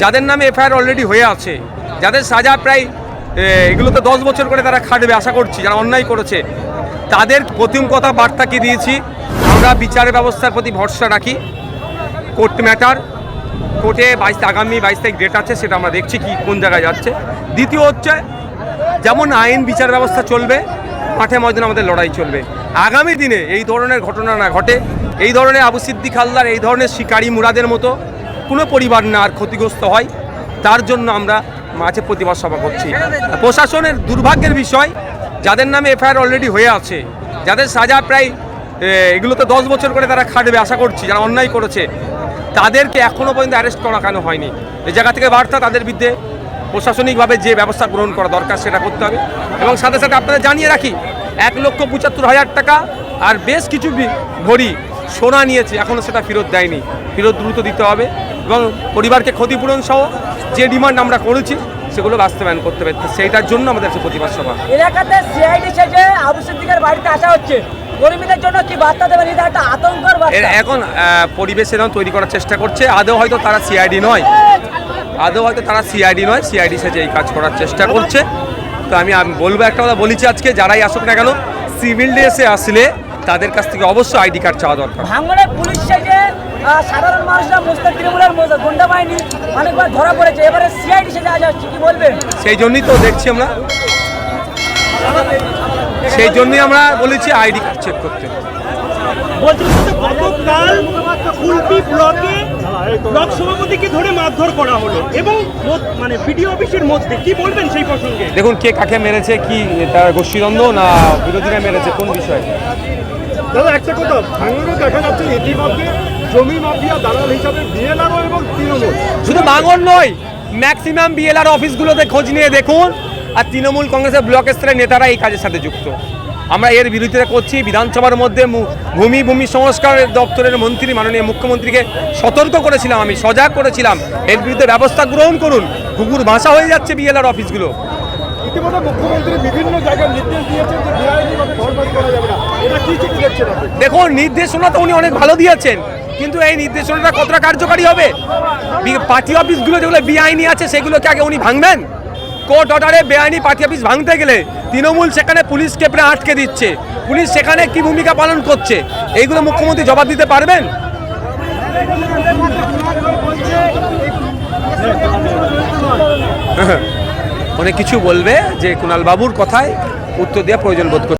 যাদের নামে FIR already হয়ে আছে যাদের সাজা প্রায় এ, এগুলোতে দশ বছর করে তারা খাটবে আশা করছি যারা অন্যায় করেছে তাদের প্রথম কথা বার্তা কি দিয়েছি আমরা বিচার ব্যবস্থার প্রতি ভরসা রাখি কোর্ট ম্যাটার কোর্টে বাইশ আগামী বাইশ তারিখ ডেট আছে সেটা আমরা দেখছি কি কোন জায়গায় যাচ্ছে। দ্বিতীয় হচ্ছে যেমন আইন বিচার ব্যবস্থা চলবে মাঠে ময়দানে আমাদের লড়াই চলবে। আগামী দিনে এই ধরনের ঘটনা না ঘটে এই ধরনের আবু সিদ্দিক হালদার এই ধরনের শিকারী মুরাদের মতো কোনো পরিবার না আর ক্ষতিগ্রস্ত হয় তার জন্য আমরা মাঝে প্রতিবাদ সভা করছি। প্রশাসনের দুর্ভাগ্যের বিষয় যাদের নামে এফআইআর অলরেডি হয়ে আছে যাদের সাজা প্রায় এ, এগুলোতে দশ বছর করে তারা খাটবে আশা করছি যারা অন্যায় করেছে তাদেরকে এখনও পর্যন্ত অ্যারেস্ট করা কেন হয়নি? এই জায়গা থেকে বার্তা তাদের বিরুদ্ধে প্রশাসনিকভাবে যে ব্যবস্থা গ্রহণ করা দরকার সেটা করতে হবে। এবং সাথে সাথে আপনাদের জানিয়ে রাখি এক লক্ষ পঁচাত্তর হাজার টাকা আর বেশ কিছু ভরি সোনা নিয়েছে এখনও সেটা ফেরত দেয়নি। ফেরত দ্রুত দিতে হবে। এবং পরিবারকে ক্ষতিপূরণ সহ যে ডিমান্ড আমরা করেছি সেগুলো বাস্তবায়ন করতে হবে। সেইটার জন্য আমাদের আজকে প্রতিবাদ সভা। এলাকাতে সিআইডি সেজে আবু সিদ্দিকের বাড়িতে আসা হচ্ছে। কর্মীদের জন্য কি বার্তা দেবেন? এটা একটা আতঙ্কর এখন পরিবেশ এরকম তৈরি করার চেষ্টা করছে। আদৌ হয়তো তারা সিআইডি নয়। আদৌ হয়তো তারা সিআইডি নয়। সিআইডি সেজে এই কাজ করার চেষ্টা করছে। তো আমি আমি বলব একটা কথা বলেছি আজকে যারাই আসুক না কেন সিভিল ড্রেসে আসলে তাদের কাছ থেকে অবশ্যই আইডি কার্ড চাওয়া দরকার। ভাঙড়ে পুলিশ থেকে সাধারণ মানুষরা মুস্তাক তৃণমূলের গুন্ডা বাহিনী অনেকবার ধরা পড়েছে। এবারে সিআইডি সেজে আজ হচ্ছে কি বলবেন সেই জন্যই তো দেখছি আমরা। সেই জন্যই আমরা বলেছি আইডি কার্ড চেক করতে। বলছি গতকাল ব্লক সভাপতিকে ধরে মারধর করা হলো এবং মত- মানে বিডিও অফিসের মধ্যে কি বলবেন সেই প্রসঙ্গে? দেখুন কে কাকে মেরেছে কি তার গোষ্ঠীদ্বন্দ্ব না বিরোধীরা মেরেছে কোন বিষয়? দাদা একটা কথা ভাঙড়ে দেখা যাচ্ছে ইতিমধ্যে জমি মাফিয়া দালাল হিসাবে বিএলআরও এবং তৃণমূল। শুধু ভাঙন নয় ম্যাক্সিমাম বিএলআর অফিসগুলোতে খোঁজ নিয়ে দেখুন আর তৃণমূল কংগ্রেসের ব্লক স্তরের নেতারা এই কাজের সাথে যুক্ত। আমরা এর বিরোধিতা করছি। বিধানসভার মধ্যে ভূমি ভূমি সংস্কার দপ্তরের মন্ত্রী মাননীয় মুখ্যমন্ত্রীকে সতর্ক করেছিলাম আমি সজাগ করেছিলাম। এর বিরুদ্ধে ব্যবস্থা গ্রহণ করুন। কুকুর ভাষা হয়ে যাচ্ছে বিএলআর অফিসগুলো। ইতিমধ্যে মুখ্যমন্ত্রী বিভিন্ন জায়গায় নির্দেশ দিয়েছেন যে বেআইনিভাবে ঘরবাড়ি করা যাবে না। এটা কি চিঠি দেখছেন দেখুন নির্দেশনা তো উনি অনেক ভালো দিয়েছেন কিন্তু এই নির্দেশনাটা কতটা কার্যকারী হবে? পার্টি অফিসগুলো যেগুলো বেআইনি আছে সেগুলোকে আগে উনি ভাঙবেন? কোর্ট অর্ডারে বেআইনি পার্টি অফিস ভাঙতে গেলে তৃণমূল সেখানে পুলিশকে প্রায় আটকে দিচ্ছে। পুলিশ সেখানে কি ভূমিকা পালন করছে? এইগুলো মুখ্যমন্ত্রী জবাব দিতে পারবেন? অনেক কিছু বলবে যে কুণাল বাবুর কথায় উত্তর দেওয়া প্রয়োজন বোধ